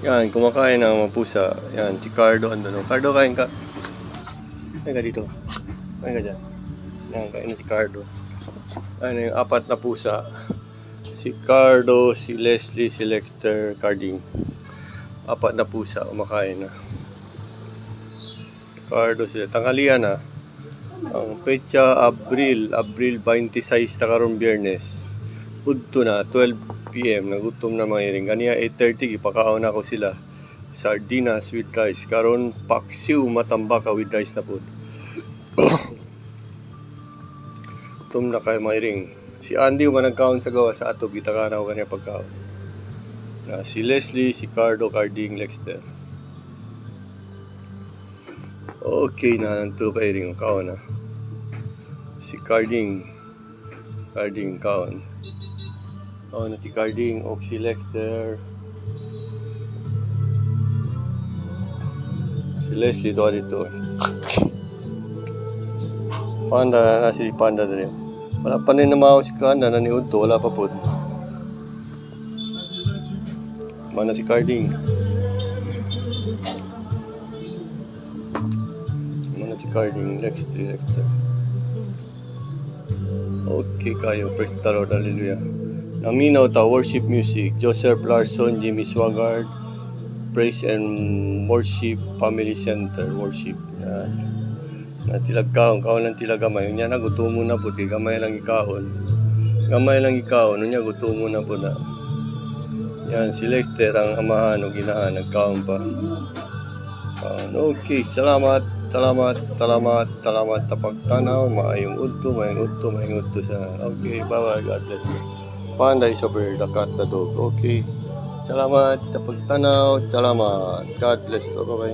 Yan, kumakain ng mga pusa. Yan, si Cardo ando no. Cardo, kain ka. Kain ka dito. Kain ka dyan. Yan, kain na si Cardo. Ano yung apat na pusa. Si Cardo, si Leslie, si Lexter, Carding. Apat na pusa, kumakain na. Cardo sila. Tanghalian na. Ang pecha Abril, Abril 26 na karon biyernes. Udto na, 12 p.m. Nagutom na mga iring. Kaniya 8.30, ipakaon na ko sila. Sardinas with rice. Karon paksiw matambaka with rice na po. Gutom na kayo mga iring. Si Andy yung nagkaon sa gawa sa ato, kita ka na ko kanya pagkaon. Na, si Leslie, si Cardo, Carding, Lexter. Okay na, nantulo kayo rin ang kaon na. Si Carding, Carding kaon. Kaon na si Carding, o si Leslie doon dito. Panda, na si Panda na rin. Wala pa rin namaw si Kanda, naniud to, wala pa po. Mana si Carding. Mana si Carding, Lex, Lexter. Okay kayo, praise the Lord, hallelujah. Naminaw ta, worship music, Joseph Larson, Jimmy Swagard, Praise and Worship Family Center, worship. Yan. Na tilag kaon, kaon lang tilag gamay. Nya na gutumo na po, gamay lang ikaon. Gamay lang ikaon, nya gutumo na po na. Yan, si Lexter ang amahan o ginaan, nagkaon pa. Kaon. okay, salamat, salamat, salamat, salamat tapag tanaw, maayong udto, maayong udto, maayong udto sa, okay, bye-bye, God bless you. Panda is over the cat, the dog, okay. Salamat, tapag tanaw, salamat, God bless you, bye-bye.